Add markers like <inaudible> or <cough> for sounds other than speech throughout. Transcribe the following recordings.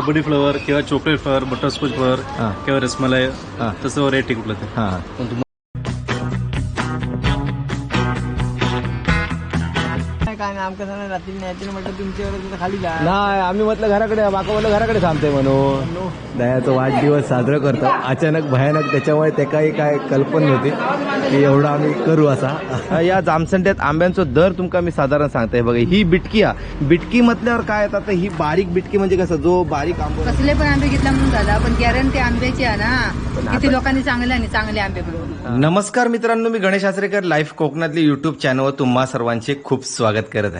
Rabri flavour किंवा chocolate flavour butterscotch flavour. किंवा रसमलाई. तसं व्हरायटी कुठलं ते हा पण तुम्हाला नाही आमचं नाही रात्री न्यायची म्हटलं तुमच्यावर खाली जा. नाही आम्ही म्हटलं घराकडे बाका म्हटलं घराकडे थांबते म्हणून. दयाचा वाढदिवस साजरा करतो. अचानक भयानक त्याच्यामुळे ते काही काय कल्पना नव्हती. की एवढं आम्ही करू असा. या जामसंड्यात आंब्यांचं दर तुमका मी साधारण सांगते. बघा ही बिटकी हा. बिटकी म्हटल्यावर काय येतात ही बारीक बिटकी म्हणजे कसं जो बारीक आंबा कसले पण आंबे घेतला म्हणून झाला पण गॅरंटी आंब्याची आहे ना. किती लोकांनी चांगले आणि चांगले आंबे नमस्कार मित्रांनो मी गणेश आचरेकर लाईव्ह कोकणातली युट्यूब चॅनलवर तुम्हा सर्वांचे खूप स्वागत करत आहे.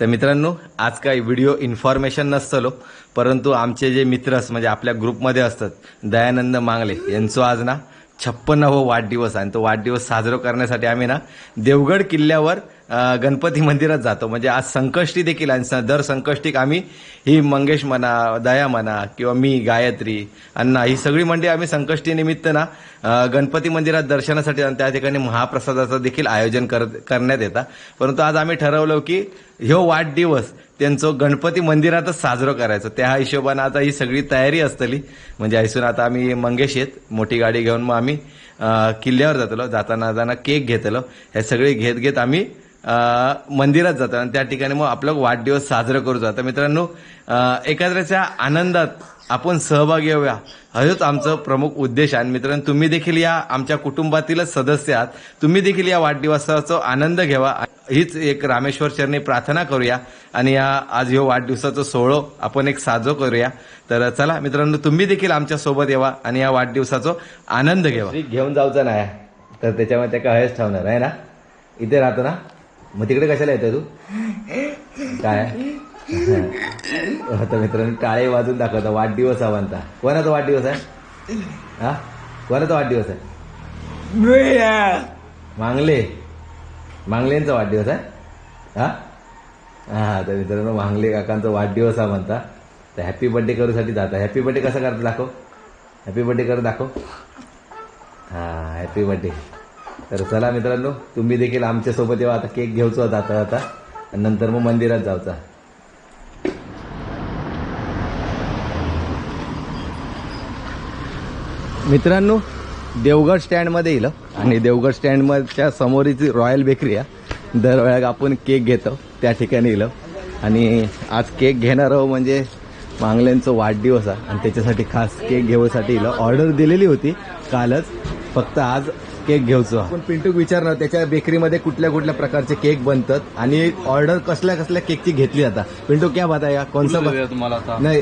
तर मित्रांनो आज काही व्हिडिओ इन्फॉर्मेशन नसतलो परंतु आमचे जे मित्र म्हणजे आपल्या ग्रुपमध्ये असतात दयानंद मांगले यांचं आज ना छप्पन्नावं वाढदिवस आहे. आणि तो वाढदिवस साजरा करण्यासाठी आम्ही ना देवगड किल्ल्यावर गणपती मंदिरात जातो. म्हणजे आज संकष्टी देखील आणि स- दर संकष्टीक आम्ही ही मंगेश म्हणा दया म्हणा किंवा मी गायत्री अण्णा ही सगळी मंडळी आम्ही संकष्टीनिमित्त ना गणपती मंदिरात दर्शनासाठी आणि त्या ठिकाणी महाप्रसादाचं देखील आयोजन कर करण्यात येतं. परंतु आज आम्ही ठरवलं की ह्यो वाढदिवस त्यांचं गणपती मंदिरातच साजरं करायचं. त्या हिशोबानं आता ही सगळी तयारी असतली. म्हणजे ऐसून आता आम्ही मंगेश येत. मोठी गाडी घेऊन मग आम्ही किल्ल्यावर जातलो. जाताना जाताना केक घेतलो. हे सगळे घेत घेत आम्ही मंदिरात जातो. आणि त्या ठिकाणी मग आपलं वाढदिवस साजरा करू जातो. मित्रांनो एकत्रच्या आनंदात आपण सहभागी होऊया. हाच आमचं प्रमुख उद्देश आहे. आणि मित्रांनो तुम्ही देखील या आमच्या कुटुंबातीलच सदस्य आहात. तुम्ही देखील या वाढदिवसाचा आनंद घ्यावा. हीच एक रामेश्वर चरणी प्रार्थना करूया. आणि या आज ह्यो वाढदिवसाचं सोहळो आपण एक साजो करूया. तर चला मित्रांनो तुम्ही देखील आमच्यासोबत यावा आणि या वाढदिवसाचा आनंद घ्यावा. घेऊन जाऊचा नाही तर त्याच्यामध्ये त्या काय ठेवणार आहे ना? इथे राहतो ना? मग तिकडे कशाला येतो तू? काय? आता मित्रांनो टाळे वाजून दाखवता. वाढदिवस हा म्हणता. कोणाचा वाढदिवस आहे? हा? कोणाचा वाढदिवस आहे? मांगले. मांगलेंचा वाढदिवस आहे? हा? हा तर मित्रांनो मांगले काकांचा वाढदिवस हा म्हणता. तर हॅपी बर्थडे करूसाठी जाता. हॅपी बर्थडे कसा करता दाखव. हॅपी बर्थडे कर दाखव. हा हॅपी बर्थडे तर चला मित्रांनो तुम्ही देखील आमच्यासोबत येवा. आता केक घेऊचो जाता आता. आणि नंतर मग मंदिरात जाऊचा. मित्रांनो देवगड स्टँडमध्ये येईल आणि देवगड स्टँडमधच्या समोरीच रॉयल बेकरी आहे. दरवेळा आपण केक घेतो त्या ठिकाणी येईल. आणि आज केक घेणार आहो म्हणजे मांगल्यांचं वाढदिवस आहे आणि त्याच्यासाठी खास केक घेऊसाठी येईल. ऑर्डर दिलेली होती कालच फक्त आज केक घेऊचो आपण पिंटूक विचारणार त्याच्या बेकरीमध्ये कुठल्या कुठल्या प्रकारचे केक बनतात आणि ऑर्डर कसल्या कसल्या केकची घेतली जातात पिंटू क्या बात आहे कौन सा देऊया तुम्हाला आता. नहीं.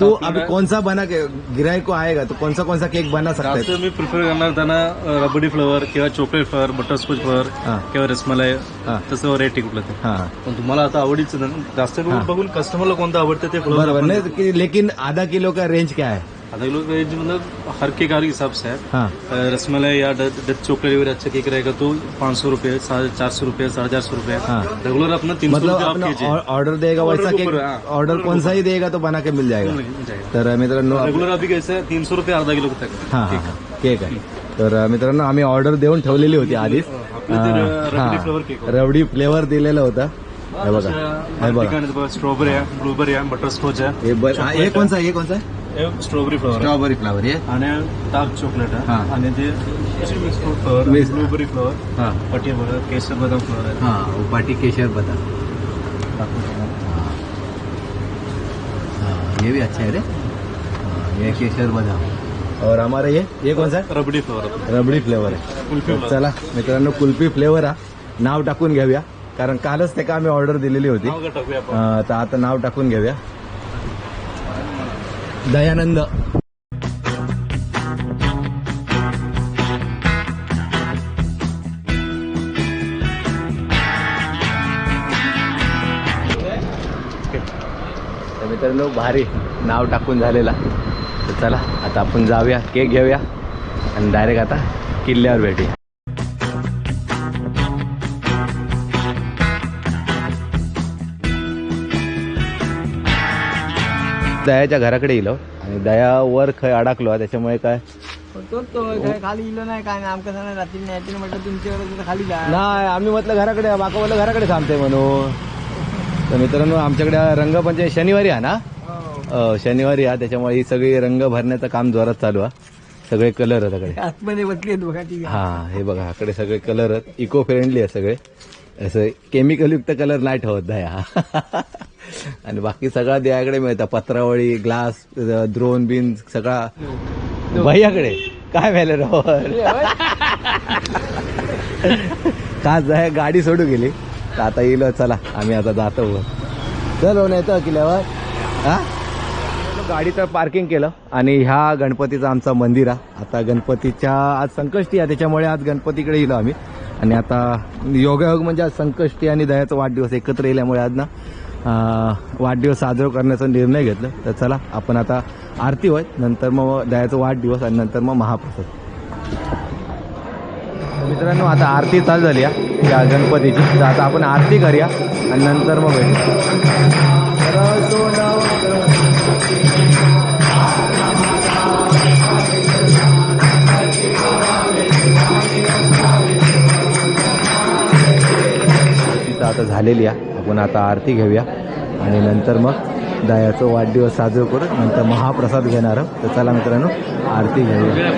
तू अभी कौन सा बना के गिराइक को? आएगा तो कौन सा कौन सा केक बना सकता मी प्रिफर करणार त्यांना रबडी फ्लेवर किंवा चॉकलेट फ्लेवर बटरस्कॉच फ्लेवर. किंवा रसमलाई. हा. तसं व्हरायटी कुठलं ते हाँ. पण तुम्हाला आता आवडीचं जास्त बघून कस्टमरला कोणतं आवडतं ते फ्लेवर बराबर. नहीं लेकिन आधा किलो का रेंज क्या है किलो रेंज मतलब हर केक हर हिसाब से है। हाँ। रसमलाई या डेथ चॉकलेट वगैरह अच्छा केक रहेगा तो पाँच सौ रुपये साढ़े चार सौ रुपये साढ़े चार सौ रुपये। हाँ। रेगुलर अपना तीन सौ मतलब अपना ऑर्डर देगा वैसा केक हाँ। ऑर्डर कौन सा ही देगा तो बना के मिल जाएगा। तर मित्रांनो रेगुलर अभी कैसे तीन सौ रुपये अर्धा किलो तक। हा हा हा केक आहे तर मित्रांनो आम्ही ऑर्डर देऊन ठेवलेली होती आधीच। ते रबडी फ्लेवर दिलेलं होतं. हे बघा हे बघा. स्ट्रॉबेरी आहे ब्लूबेरी आहे बटरस्कॉच आहे. हे हा, हे कोणचा हे कोणचा हे स्ट्रॉबेरी फ्लेवर स्ट्रॉबेरी फ्लावर आणि डार्क चॉकलेट हा. आहे आणि fruit flavour Mix- blueberry flavour हा. बघा केसर बदाम फ्लेवर आहे. हा उपाटी केशर बदाम. हाँ, ये भी अच्छा है रे. हाँ, ये केशर बादाम. और हमारा ये ये कौन सा? है रबडी फ्लेवर रबडी फ्लेवर आहे. कुल्फी तर चला मित्रांनो कुल्फी फ्लेवर हा. नाव टाकून घेऊया. कारण कालच ते का आम्ही ऑर्डर दिलेली होती. नाव का टाकूया आपण? अं, तर आता नाव टाकून घेऊया. दयानंद. तर मित्रांनो भारी नाव टाकून झालेला. तर चला आता आपण जाऊया केक घेऊया. आणि डायरेक्ट आता किल्ल्यावर भेटूया. दयाच्या घराकडे येलो आणि दयावर खय अडकलो त्याच्यामुळे काय? तो काय खाली इलो नाही काय नाही आमचं नाही रात्री न्यायची म्हटलं तुमच्यावर खाली जा. नाही आम्ही म्हटलं घराकडे बाका म्हटलं घराकडे थांबते म्हणून तर मित्रांनो आमच्याकडे रंगपंचमी शनिवारी आहे ना? अ, शनिवारी हा त्याच्यामुळे ही सगळी रंग भरण्याचं काम जोरात चालू आहे. सगळे कलर आहेत आतमध्ये बसली आहेत बघा ती. हा हे बघा कडे सगळे कलर आहेत. इको फ्रेंडली आहे सगळे. असं केमिकल युक्त कलर नाही ठेवत दया. <laughs> आणि बाकी सगळा दयाकडे मिळतं. पत्रावळी ग्लास द्रोण बिन सगळा. भैयाकडे? काय व्हायला रावर का जाय गाडी सोडू गेली? तर आता येईल चला आम्ही आता जातो चलो नाही तर किल्यावर किल्ल्यावर. हा? गाडी तर पार्किंग केलं आणि ह्या गणपतीचं आमचं मंदिर आहे. आता गणपतीच्या आज संकष्टी आहे. त्याच्यामुळे आज गणपतीकडे येलो आम्ही. आणि आता योगायोग म्हणजे आज संकष्टी आणि दयाचा वाढदिवस एकत्र येल्यामुळे आज ना वाढदिवस साजरा करण्याचा निर्णय घेतला. तर चला आपण आता आरती होय नंतर मग दयाचा वाढदिवस आणि नंतर मग महाप्रसाद. मित्रांनो आता आरती चालू झाली आहे त्या गणपतीची. तर आता आपण आरती करूया आणि नंतर मग भेटू. आता झालेली आहे आपण आता आरती घेऊया आणि नंतर मग दयाचं वाढदिवस साजरा करू नंतर महाप्रसाद घेणार आहोत. तर चला मित्रांनो आरती घेऊया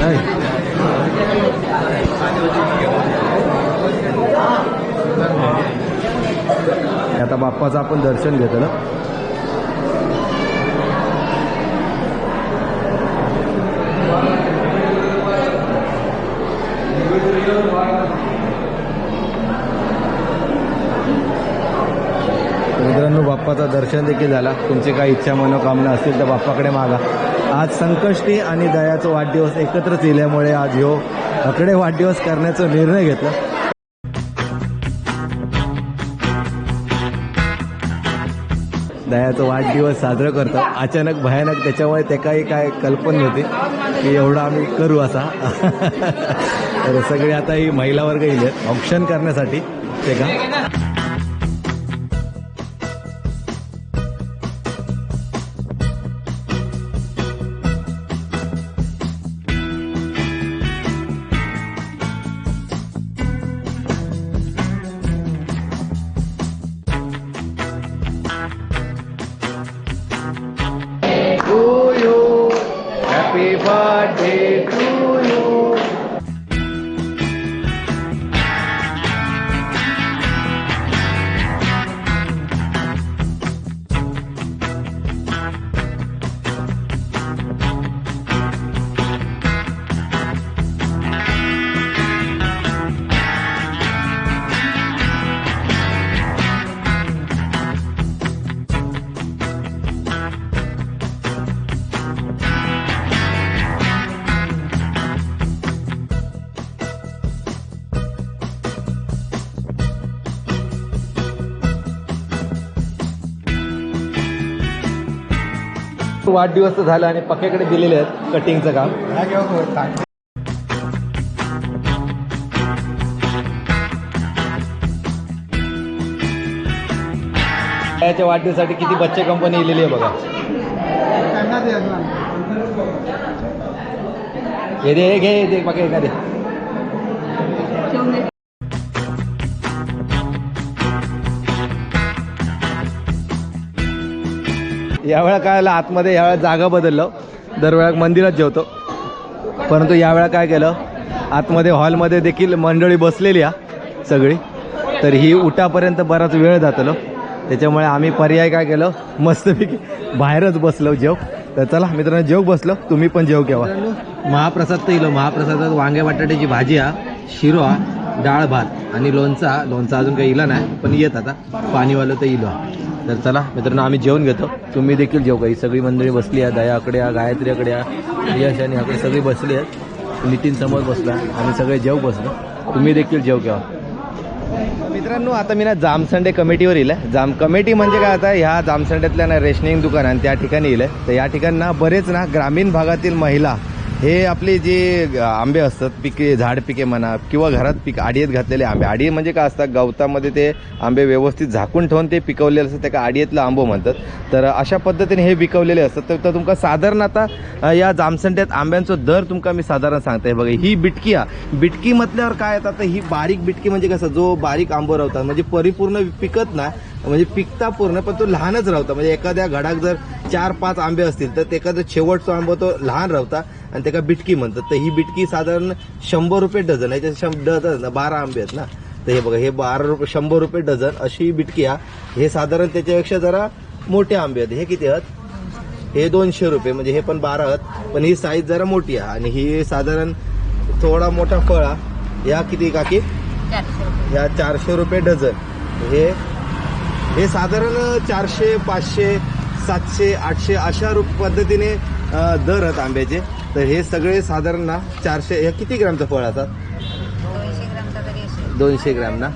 नाही. आता बाप्पाचं आपण दर्शन घेतलं मित्रांनो बाप्पाचं दर्शन देखील झाला. तुमची काही इच्छा मनोकामना असतील तर बाप्पाकडे मागा. आज संकष्टी आणि दयाचा वाढदिवस एकत्रच येल्यामुळे आज ह्यो अकडे वाढदिवस करण्याचा निर्णय घेतला. दयाचा वाढदिवस साजरा करतो अचानक भयानक त्याच्यामुळे ते काही काय कल्पना होती की एवढं आम्ही करू असा. <laughs> तर सगळे आता ही महिला वर्ग येईल ऑप्शन करण्यासाठी. ते का? fe. वाढदिवस तर झाला आणि पक्क्याकडे दिलेले आहेत कटिंगचं काम. याच्या वाढदिवसासाठी किती बच्चे कंपनी येलेली आहे बघा. हे दे हे घे दे बघा एखादे यावेळा काय आलं? आतमध्ये यावेळा जागा बदललो. दरवेळा मंदिरात जेवतो. परंतु यावेळा काय केलं? आतमध्ये हॉलमध्ये देखील मंडळी बसलेली आहे सगळी. तर ही उठापर्यंत बराच वेळ जातलो. त्याच्यामुळे आम्ही पर्याय काय केलं? मस्तपैकी बाहेरच बसलो जेव. तर चला मित्रांनो जेव बसलो. तुम्ही पण जेव घ्यावा महाप्रसाद तर इलो. महाप्रसादात वांगे बटाट्याची भाजी आ शिरो हा डाळ भात आणि लोणचा लोणचा अजून काही इला नाही पण येत आता. पाणीवालं तर इलो हा. तर चला मित्रांनो आम्ही जेवण घेतो. तुम्ही देखील जेव. काही सगळी मंडळी बसली आहे दयाकडे या गायत्रीकडे या यश आणि याकडे सगळी बसली आहेत. नितीन समोर बसला. आम्ही सगळे जेव बसलो. तुम्ही देखील जेव घ्या मित्रांनो आता मी ना जामसंडे कमिटीवर येईल. जाम कमिटी म्हणजे काय आता? ह्या जामसंड्यातल्या ना रेशनिंग दुकान आणि त्या ठिकाणी येईल. तर या ठिकाणी ना बरेच ना ग्रामीण भागातील महिला हे आपले जे आंबे असतात पिके झाड पिके म्हणा किंवा घरात पीक आडियत घातलेले आंबे. आडिये म्हणजे काय असतात? गवतामध्ये ते आंबे व्यवस्थित झाकून ठेवून ते पिकवलेले असतात त्या आडियतलं आंबो म्हणतात. तर अशा पद्धतीने हे पिकवलेले असतात. तर तुमका साधारण आता या जामसंड्यात आंब्यांचा दर तुमका मी साधारण सांगते बघा ही बिटकी आहे बिटकी म्हटल्यावर काय येतात? तर ही बारीक बिटकी म्हणजे कसं? जो बारीक आंबो राहतात म्हणजे परिपूर्ण पिकत नाही म्हणजे पिकता पूर्ण पण तो लहानच राहता म्हणजे एखाद्या घडाक जर चार पाच आंबे असतील तर एखादा शेवटचा आंबो तो लहान राहता आणि त्याला बिटकी म्हणतात. तर ही बिटकी साधारण शंभर रुपये डझन आहे. त्याचे शं- डझन ना बारा आंबे आहेत ना. तर हे बघा हे बारा रुपये शंभर रुपये डझन अशी बिटकी हा. हे साधारण त्याच्यापेक्षा जरा मोठे आंबे आहेत. हे किती आहेत? हे दोनशे रुपये. म्हणजे हे पण बारा आहेत. पण ही साईज जरा मोठी आहे. आणि ही साधारण थोडा मोठा फळ हा. या किती काकी? या चारशे रुपये डझन. हे हे साधारण चारशे पाचशे सातशे आठशे अशा रूप पद्धतीने दर आहेत आंब्याचे. तर हे सगळे साधारण ना चारशे हे किती ग्रामचं फळ असतात? दोनशे ग्रॅम ना?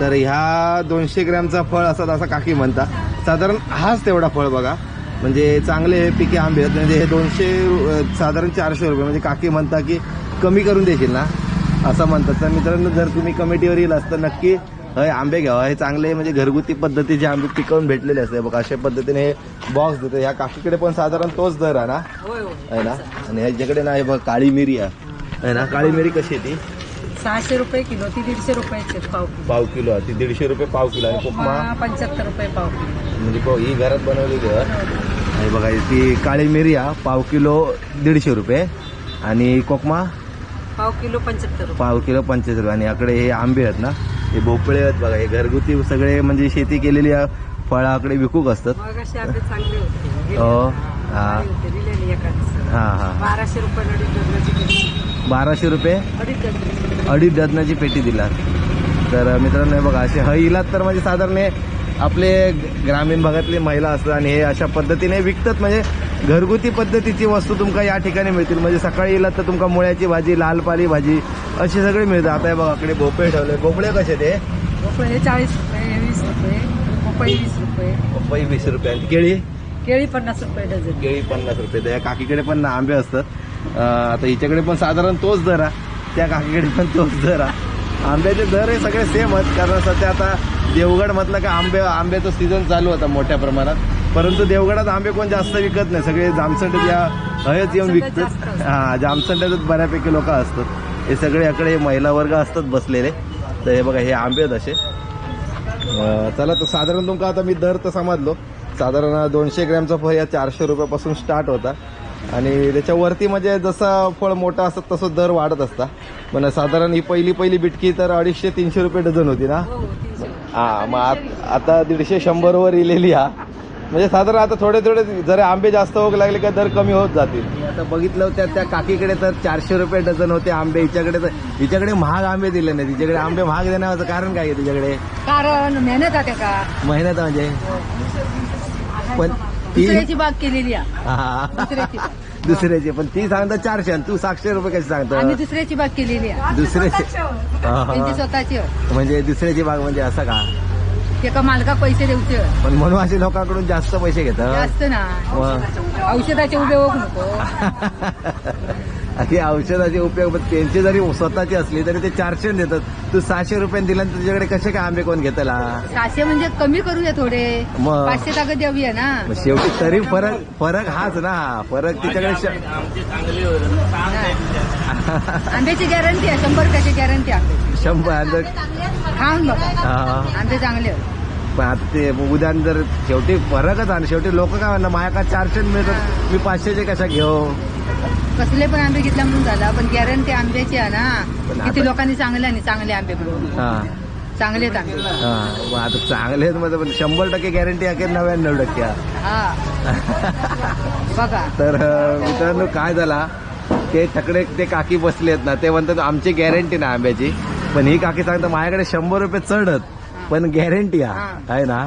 तर ह्या दोनशे ग्रॅमचा फळ असतात असं काकी म्हणता. साधारण हाच तेवढा फळ बघा. म्हणजे चांगले हे पिके आंबे आहेत. म्हणजे हे दोनशे साधारण चारशे रुपये. म्हणजे काकी म्हणता की कमी करून देशील ना? असं म्हणतात. तर मित्रांनो जर तुम्ही कमिटीवर येईल तर नक्की हे आंबे घ्यावा हे चांगले म्हणजे घरगुती पद्धतीचे आंबे पिकवून भेटलेले असते. बघा अशा पद्धतीने हे बॉक्स देतो. ह्या काकीकडे पण साधारण तोच दर आहे ना? आहे ना? आणि ह्याच्याकडे ना हे बघ काळी मिरी आहे. आहे ना? काळी मिरी कशी आहे ती? सहाशे रुपये किलो. ती दीडशे रुपयाचे पाव किलो. पाव किलो आहे. ती दीडशे रुपये पाव किलो आणि उपमा? हा, पंच्याहत्तर रुपये पाव किलो. म्हणजे पाव ही घरात बनवलेली आहे. आणि बघा ती काळी मिरी हा पाव किलो दीडशे रुपये. आणि कोकमा? पाव किलो पंच्याहत्तर पाव किलो पंचवीस रुपये. आणि याकडे हे आंबे आहेत ना? हे भोपळे आहेत बघा हे घरगुती सगळे म्हणजे शेती केलेली फळाकडे विकूक असतात. <laughs> हो हा. हा हा. बाराशे रुपये अडीच डझनाची पेटी. दिला तर मित्रांनो हे बघा असे हईलात तर म्हणजे साधारण आपले ग्रामीण भागातले महिला असतात आणि हे अशा पद्धतीने विकतात. म्हणजे घरगुती पद्धतीची वस्तू तुमका या ठिकाणी मिळतील. म्हणजे सकाळी येलात तर तुमका मुळ्याची भाजी लाल पाली भाजी अशी सगळी मिळतात. आता हे बघा इकडे भोपळे ठेवले. भोपळे कसे ते? भोपळे चाळीस रुपये वीस रुपये पपई वीस रुपये. पपई वीस रुपये. आणि केळी? केळी पन्नास रुपये डझन. केळी पन्नास रुपये. तर या काकीकडे पण आंबे असतात. आता हिच्याकडे पण साधारण तोच दर आहे. त्या काकीकडे पण तोच दर आहे. आंब्याचे दर हे सगळे सेम आहेत. कारण सध्या आता देवगड म्हटलं की आंबे आंब्याचं सीझन चालू होता मोठ्या प्रमाणात. परंतु देवगडात आंबे कोण जास्त विकत नाही. सगळे जामसंड या हयच येऊन विकतात. हा जामसंड्यातच बऱ्यापैकी लोक असतात. हे सगळे याकडे महिला वर्ग असतात बसलेले. तर हे बघा हे आंबे आहेत असे. चला तर साधारण तुमका आता मी दर तर समजलो साधारण दोनशे ग्रॅमचा फळ या चारशे रुपयापासून स्टार्ट होता. आणि त्याच्यावरती म्हणजे जसं फळ मोठं असतं तसं दर वाढत असता. पण साधारण ही पहिली पहिली बिटकी तर अडीचशे तीनशे रुपये डझन होती ना? हो हा मग आत- आता दीडशे शंभरवर इलेली हा. म्हणजे साधारण आता थोडे थोडे जरा आंबे जास्त होऊ लागले का दर कमी होत जातील. मी आता बघितलं त्या त्या काकीकडे तर चारशे रुपये डझन होते आंबे. हिच्याकडे तर हिच्याकडे महाग आंबे दिले नाही तिच्याकडे आंबे महाग देण्याचं कारण काय आहे तुझ्याकडे कारण मेहनत आहे का मेहनत म्हणजे? पण ती दुसऱ्याची बाग केलेली आहे. हा. दुसऱ्याची बाग. दुसऱ्याची पण ती सांगता चारशे आणि तू सातशे रुपये कशी आम्ही सांगतो दुसऱ्याची बाग केलेली आहे. दुसऱ्याची हा, त्यांची हा. स्वतःची. आहे. म्हणजे दुसऱ्याची बाग म्हणजे असं का? ते का मालका पैसे देऊचे. पण म्हणून असे लोकांकडून जास्त पैसे घेतात? जास्त ना. औषधाचे उपयोग नको. <laughs> अशी औषधाचे उपयोग त्यांची जरी स्वतःची असली तरी ते चारशे देतात. तू सहाशे रुपये दिल्यानंतर तुझ्याकडे कसे काय आंबे कोण घेतला? सहाशे म्हणजे कमी करूया थोडे. मग. पाचशे ताकद आहे ना. शेवटी तरी फरक फरक हाच ना. फरक तिच्याकडे आंब्याची गॅरंटी आहे शंभर टक्के गॅरंटी आहे शंभर आणि जर- खाऊन बघा. आंबे चांगले. पण आता ते उद्या जर शेवटी फरकच आणि शेवटी लोक काय म्हणणार माझ्या का चारशे मिळतात मी पाचशेचे कशा घेऊ? कसले पण आंबे घेतला म्हणून झाला पण गॅरंटी आंब्याची आहे ना. किती लोकांनी चांगले आणि चांगले आंबे हा. चांगले आहेत आंबे. हा. मग आता चांगले आहेत मध्ये पण शंभर टक्के गॅरंटी आहे की नव्याण्णव टक्के आहे. हा. बघा. तर अं, मित्रांनो काय झाला? ते तकडे ते काकी बसले आहेत ना ते म्हणतात आमची गॅरंटी ना आंब्याची. पण ही काकी सांगतात माझ्याकडे शंभर रुपये चढत. पण गॅरंटी. आहे ना.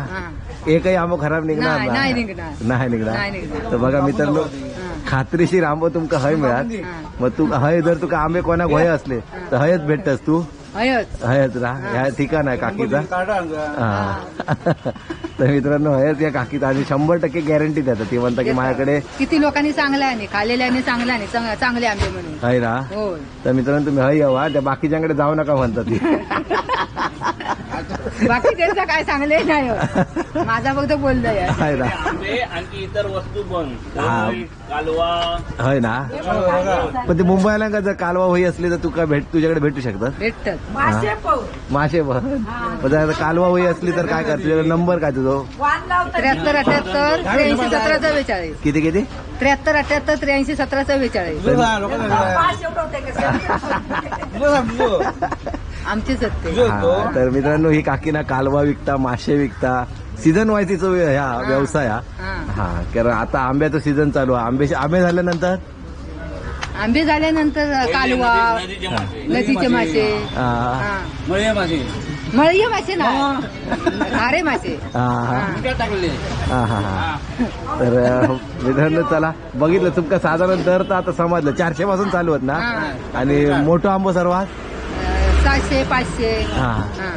एकही आंबो खराब निघणार नाही, निघणार. तर बघा मित्रांनो खात्रीशीर आंबो तुमका हय मिळात. मग तू हय जर तुका आंबे कोणा गोय असले तर हयच भेटतस तू. हयच हयच ना? ह्या ठिकाण आहे काकीचा? हा. <laughs> तर मित्रांनो हयच या काकीचा आणि शंभर टक्के गॅरंटी देतात ती. म्हणता की माझ्याकडे किती लोकांनी चांगले आणि खाल्लेले आणि चांगले आणि चांग- चांगले आंबे म्हणून. आहे ना? तर मित्रांनो तुम्ही हय यावा त्या बाकीच्यांकडे जाऊ नका म्हणतात ती. <laughs> बाकी त्यांचं काय चांगले नाही हो. माझा फक्त बोललंय आहे. ना? आंबे आणखी इतर वस्तू पण. हा. कालवा. होय ना? पण ते मुंबईला का जर कालवा होई असली तर तू काय भेट तुझ्याकडे भेटू शकतात? भेटतात. मासे जर आता कालवा होई असली तर काय कर तुझ्याकडे नंबर काय तुझो? त्र्याहत्तर अठ्याहत्तर त्र्याऐंशी सतरा चव्वेचाळीस किती किती? त्र्याहत्तर अठ्याहत्तर त्र्याऐंशी सतरा चव्वेचाळीस आमचीच आहेत ते हा, तर मित्रांनो ही काकीना कालवा विकता मासे विकता. सीझन वाईज तिचा वे- ह्या व्यवसाय हा. हा. हा कारण आता आंब्याचं सीझन चालू आहे. आंबे आंबे झाल्यानंतर आंबे झाल्यानंतर कालवा नदीचे मासे. हा. मळे मासे. मळीय मासे ना? खारे मासे. हा, हा. टाकले. हा, हा, हा. तर मित्रांनो चला. बघितलं तुमका साधारण दर तर आता समजलं. चारशे पासून चालू आहेत ना? हा. आणि मोठं आंबो सर्वात? अं, सातशे पाचशे. हा. हा.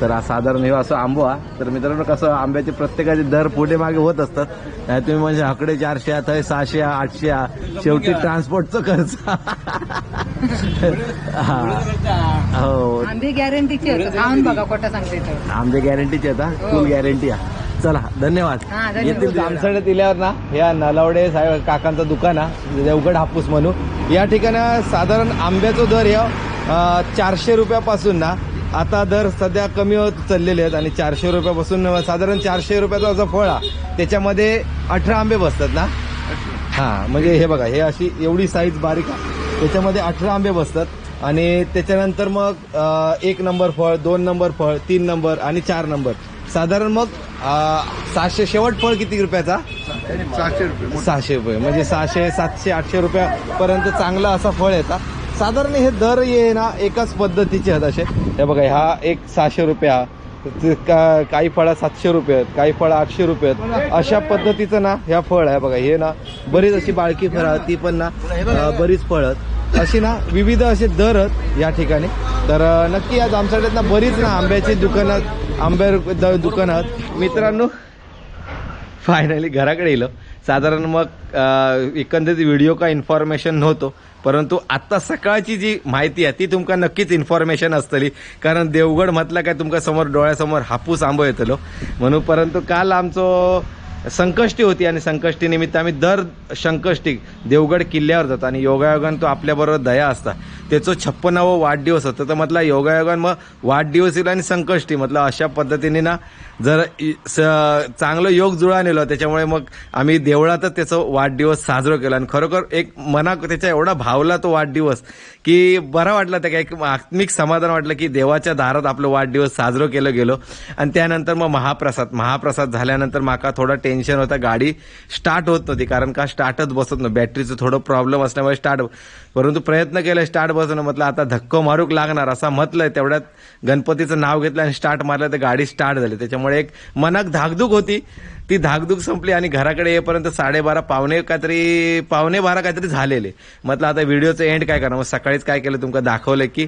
तर हा साधारण हे असं आंबो हा. तर मित्रांनो कसं आंब्याचे प्रत्येकाचे दर पुढे मागे होत असतात. नाही तुम्ही म्हणजे हकडे चारशे हा, थंय सहाशे हा, आठशे हा. शेवटी ट्रान्सपोर्टचा खर्च. <laughs> हा. हो. आंबे गॅरंटीचे होतं खाऊन बघा कोटा सांगते तर. आंबे गॅरंटीचे आता फुल गॅरंटी आहे चला धन्यवाद. हा, धन्यवाद. येथील जामसड्यात दिल्यावर ना या नलावडे साहेब काकांचं दुकान आहे देवगड हापूस म्हणून. या ठिकाणी साधारण आंब्याचा दर या चारशे रुपयापासून ना आता दर सध्या कमी होत चाललेले आहेत आणि चारशे रुपयापासून साधारण चारशे रुपयाचा असं फळ त्याच्यामध्ये अठरा आंबे बसतात ना? हा म्हणजे हे बघा हे अशी एवढी साईज बारीक आहे. त्याच्यामध्ये अठरा आंबे बसतात आणि त्याच्यानंतर मग एक नंबर फळ दोन नंबर फळ तीन नंबर आणि चार नंबर. साधारण मग सहाशे शेवट फळ किती रुपयाचा? सहाशे रुपये. म्हणजे सहाशे सातशे आठशे रुपयापर्यंत चांगला असा फळ येतात साधारण हे दर ये ना एकाच पद्धतीचे आहेत असे. हे बघा हा एक सहाशे रुपये हा का- काही फळं सातशे रुपये आहेत काही फळं आठशे रुपये आहेत. अशा पद्धतीचं ना ह्या फळ आहे बघा हे ना बरीच अशी बाळकी फळं ती पण ना बरीच फळं आहेत. अशी ना विविध असे दर आहेत या ठिकाणी. तर नक्की आज आमच्याकडे ना बरीच ना आंब्याची दुकानं आंब्या द- दुकानं आहेत. मित्रांनो फायनली घराकडे येलो. साधारण मग एकंदरीत व्हिडिओ का इन्फॉर्मेशन नव्हतो परंतु आता सकाळची जी माहिती आहे ती तुमका नक्कीच इन्फॉर्मेशन असतली. कारण देवगड म्हटलं काय तुमका समोर डोळ्यासमोर हापूस आंबो येतलो. म्हणून परंतु काल आमचो संकष्टी होती आणि संकष्टी निमित्त आम्ही दर संकष्टी देवगड किल्ल्यावर जातो. आणि योगायोगान तो आपल्याबरोबर दया असता. त्याचो छप्पनावं वाढदिवस होता तर म्हटलं योगायोगान मग वाढदिवस येईल आणि संकष्टी. म्हटलं अशा पद्धतीने ना जर स- चांगलं योग जुळा नेलं त्याच्यामुळे मग आम्ही देवळातच त्याचं वाढदिवस साजरा केला. आणि खरोखर एक मना त्याच्या एवढा भावला तो वाढदिवस की बरा वाटला त्या एक आत्मिक समाधान वाटलं की देवाच्या दारात आपलं वाढदिवस साजरं केलं गेलो. आणि त्यानंतर मग महाप्रसाद. महाप्रसाद झाल्यानंतर माका थोडं टेन्शन होता. गाडी स्टार्ट होत नव्हती कारण का स्टार्टच बसत नव्हती. बॅटरीचं थोडं प्रॉब्लेम असल्यामुळे स्टार्ट परंतु प्रयत्न केला स्टार्ट बसणं म्हटलं आता धक्को मारूक लागणार असा म्हटलंय. तेवढ्यात गणपतीचं नाव घेतलं आणि स्टार्ट मारलं तर गाडी स्टार्ट झाली. त्याच्यामुळे एक मनाक धाकधूक होती. ती धाकधूक संपली आणि घराकडे येईपर्यंत साडेबारा पावणे काहीतरी पावणे बारा काहीतरी झालेले. म्हटलं आता व्हिडिओचं एंड काय करणार? मग सकाळीच काय केलं? तुमका दाखवलं की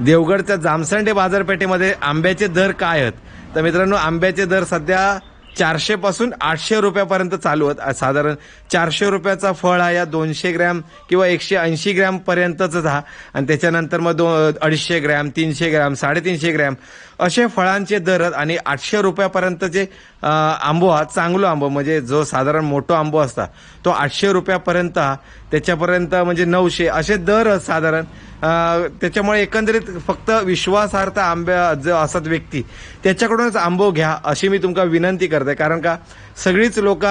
देवगडच्या जामसंडे बाजारपेठेमध्ये आंब्याचे दर काय आहेत? तर मित्रांनो आंब्याचे दर सध्या चारशे पासून आठशे रुपयापर्यंत चालू आहेत साधारण चारशे रुपयाचा फळ हा या दोनशे ग्रॅम किंवा एकशे ऐंशी ग्रॅम पर्यंतच हा आणि त्याच्यानंतर मग दोन अडीचशे ग्रॅम तीनशे ग्रॅम साडेतीनशे ग्रॅम असे फळांचे दर आणि आठशे रुपयापर्यंतचे आंबो हा चांगलो आंबो म्हणजे जो साधारण मोठो आंबो असता तो आठशे रुपयापर्यंत हा त्याच्यापर्यंत म्हणजे नऊशे असे दर साधारण. त्याच्यामुळे एकंदरीत फक्त विश्वासार्थ आंब्या जो असतात व्यक्ती त्याच्याकडूनच आंबो घ्या अशी मी तुमका विनंती करते. कारण का सगळीच लोक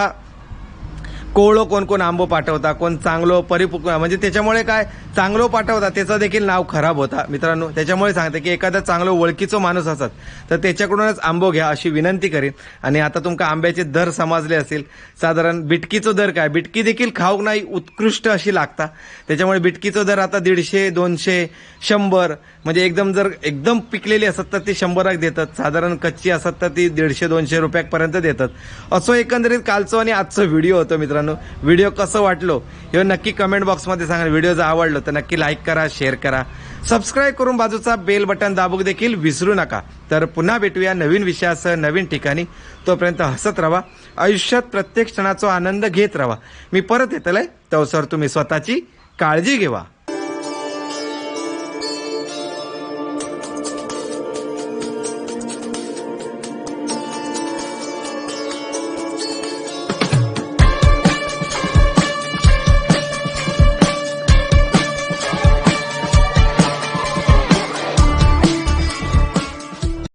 कोवळं कोण कोण आंबो पाठवता कोण चांगलो परिपूर्ण म्हणजे त्याच्यामुळे काय? चांगलो पाठवता त्याचं देखील नाव खराब होता. मित्रांनो त्याच्यामुळे सांगते की एखादा चांगलं ओळखीचं माणूस असत तर त्याच्याकडूनच आंबो घ्या अशी विनंती करीन. आणि आता तुमका आंब्याचे दर समजले असेल. साधारण बिटकीचं दर काय? बिटकी देखील खाऊक नाही उत्कृष्ट अशी लागता. त्याच्यामुळे बिटकीचं दर आता दीडशे दोनशे शंभर म्हणजे एकदम जर एकदम पिकलेली असत तर ती शंभराक देतात. साधारण कच्ची असत तर ती दीडशे दोनशे रुपयापर्यंत देतात. असं एकंदरीत कालचं आणि आजचं व्हिडिओ होतं मित्रांनो व्हिडिओ कसं वाटलो हे नक्की कमेंट बॉक्समध्ये सांगा. व्हिडिओ जर आवडलो तर नक्की लाईक करा शेअर करा. सबस्क्राईब करून बाजूचा बेल बटन दाबूक देखील विसरू नका. तर पुन्हा भेटूया नवीन विषयासह नवीन ठिकाणी. तोपर्यंत हसत राहा आयुष्यात प्रत्येक क्षणाचा आनंद घेत राहा मी परत येतलंय. तवसर तुम्ही स्वतःची काळजी घेवा.